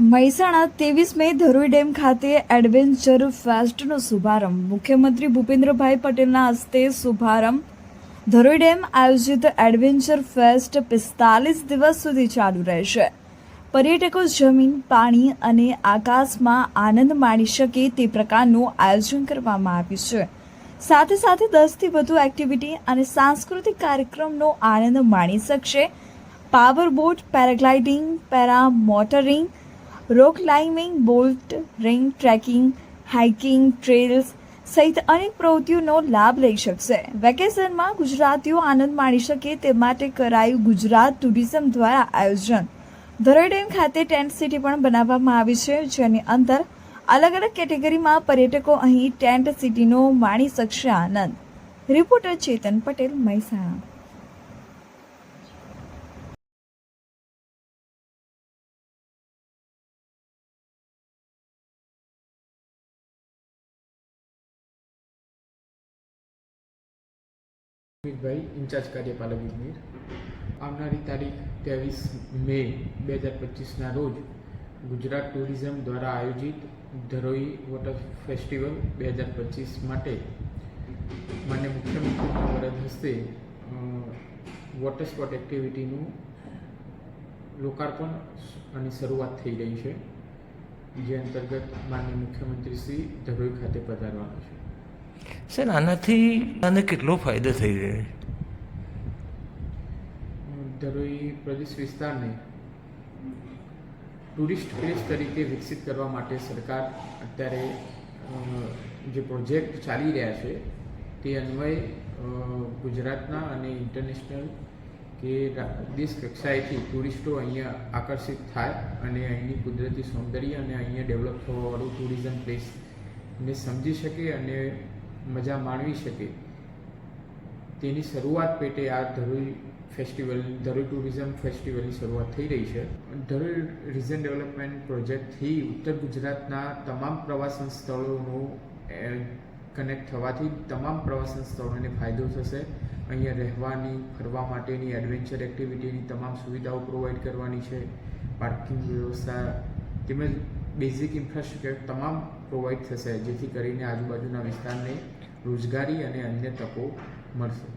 મહેસાણા ત્રેવીસ મે ધરોઈ ડેમ ખાતે એડવેન્ચર ફેસ્ટનો શુભારંભ. મુખ્યમંત્રી ભૂપેન્દ્રભાઈ પટેલના હસ્તે શુભારંભ. ધરોઈ ડેમ આયોજિત એડવેન્ચર ફેસ્ટ પિસ્તાલીસ દિવસ સુધી ચાલુ રહેશે. પર્યટકો જમીન, પાણી અને આકાશમાં આનંદ માણી શકે તે પ્રકારનું આયોજન કરવામાં આવ્યું છે. સાથે સાથે દસથી વધુ એક્ટિવિટી અને સાંસ્કૃતિક કાર્યક્રમનો આનંદ માણી શકશે. Power boat, paragliding para motoring rock climbing, bolt ring, trekking, hiking, trails સહિત અનેક પ્રવૃત્તિઓનો લાભ લઈ શકશે. વેકેશનમાં ગુજરાતીઓ આનંદ માણી શકે તે માટે કરાયું ગુજરાત ટુરિઝમ દ્વારા આયોજન. ધરોઈ ડેમ ખાતે ટેન્ટ સિટી પણ બનાવવામાં આવી છે, જેની અંદર અલગ અલગ કેટેગરીમાં પર્યટકો અહીં ટેન્ટ સિટીનો માણી શકશે આનંદ. રિપોર્ટર ચેતન પટેલ, મહેસાણા. અમિતભાઈ ઇન્ચાર્જ કાર્યપાલક ઇજનેર. આવનારી તારીખ ત્રેવીસ મે બે હજાર પચીસના રોજ ગુજરાત ટુરિઝમ દ્વારા આયોજિત ધરોઈ વોટર ફેસ્ટિવલ બે હજાર પચીસ માટે માન્ય મુખ્યમંત્રીના વરદ હસ્તે વોટર સ્પોટ એક્ટિવિટીનું લોકાર્પણ અને શરૂઆત થઈ રહી છે. જે અંતર્ગત માન્ય મુખ્યમંત્રી શ્રી ધરોઈ ખાતે પધારવાના છે. સર, આનાથી આને કેટલો ફાયદો થઈ રહ્યો ધરોઈ પ્રદેશ વિસ્તારને ટુરિસ્ટ પ્લેસ તરીકે વિકસિત કરવા માટે સરકાર અત્યારે જે પ્રોજેક્ટ ચાલી રહ્યા છે, તે અન્વયે ગુજરાતના અને ઇન્ટરનેશનલ કે દેશ કક્ષાએથી ટુરિસ્ટો અહીંયા આકર્ષિત થાય અને અહીંની કુદરતી સૌંદર્ય અને અહીંયા ડેવલપ થવાવાળું ટુરિઝમ પ્લેસને સમજી શકે અને મજા માણવી શકે. તેની શરૂઆત પેટે આ ધરોઈ ફેસ્ટિવલ, ધરોઈ ટુરિઝમ ફેસ્ટિવલની શરૂઆત થઈ રહી છે. ધરોઈ રિજન ડેવલપમેન્ટ પ્રોજેક્ટથી ઉત્તર ગુજરાતના તમામ પ્રવાસન સ્થળોનું કનેક્ટ થવાથી તમામ પ્રવાસન સ્થળોને ફાયદો થશે. અહીંયા રહેવાની, ફરવા માટેની એડવેન્ચર એક્ટિવિટીની તમામ સુવિધાઓ પ્રોવાઈડ કરવાની છે. પાર્કિંગ વ્યવસ્થા તેમજ બેઝિક ઇન્ફ્રાસ્ટ્રક્ચર તમામ પ્રોવાઈડ થશે જેથી કરીને આજુબાજુના વિસ્તારને રોજગારી અને અન્ય તકો મળશે.